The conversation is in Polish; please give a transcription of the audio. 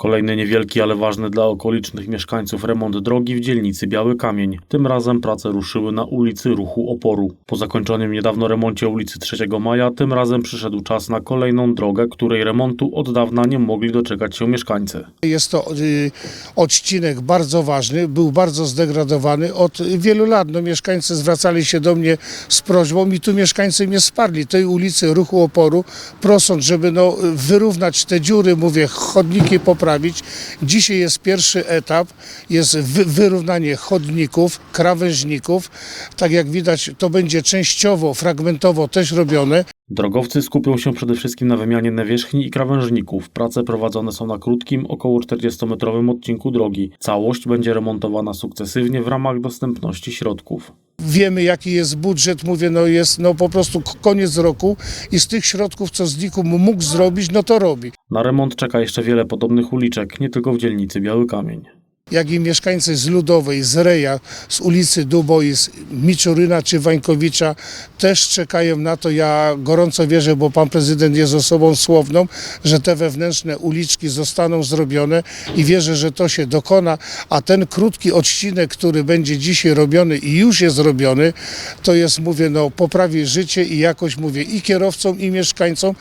Kolejny niewielki, ale ważny dla okolicznych mieszkańców remont drogi w dzielnicy Biały Kamień. Tym razem prace ruszyły na ulicy Ruchu Oporu. Po zakończonym niedawno remoncie ulicy 3 Maja, tym razem przyszedł czas na kolejną drogę, której remontu od dawna nie mogli doczekać się mieszkańcy. Jest to y, odcinek bardzo ważny, był bardzo zdegradowany od wielu lat. No, mieszkańcy zwracali się do mnie z prośbą i tu mieszkańcy mnie wsparli. Tej ulicy Ruchu Oporu, prosząc, żeby no, wyrównać te dziury, mówię, chodniki poprawić. Dzisiaj jest pierwszy etap, jest wy, wyrównanie chodników, krawężników. Tak jak widać, to będzie częściowo, fragmentowo też robione. Drogowcy skupią się przede wszystkim na wymianie nawierzchni i krawężników. Prace prowadzone są na krótkim, około 40-metrowym odcinku drogi. Całość będzie remontowana sukcesywnie w ramach dostępności środków. Wiemy, jaki jest budżet, mówię, no jest no po prostu koniec roku i z tych środków, co Zniku mógł zrobić, no to robi. Na remont czeka jeszcze wiele podobnych uliczek, nie tylko w dzielnicy Biały Kamień. Jak i mieszkańcy z Ludowej, z Reja, z ulicy Duboi, z Miczuryna czy Wańkowicza też czekają na to. Ja gorąco wierzę, bo pan prezydent jest osobą słowną, że te wewnętrzne uliczki zostaną zrobione i wierzę, że to się dokona, a ten krótki odcinek, który będzie dzisiaj robiony i już jest robiony, to jest, mówię, no poprawi życie i jakość, mówię, i kierowcom, i mieszkańcom,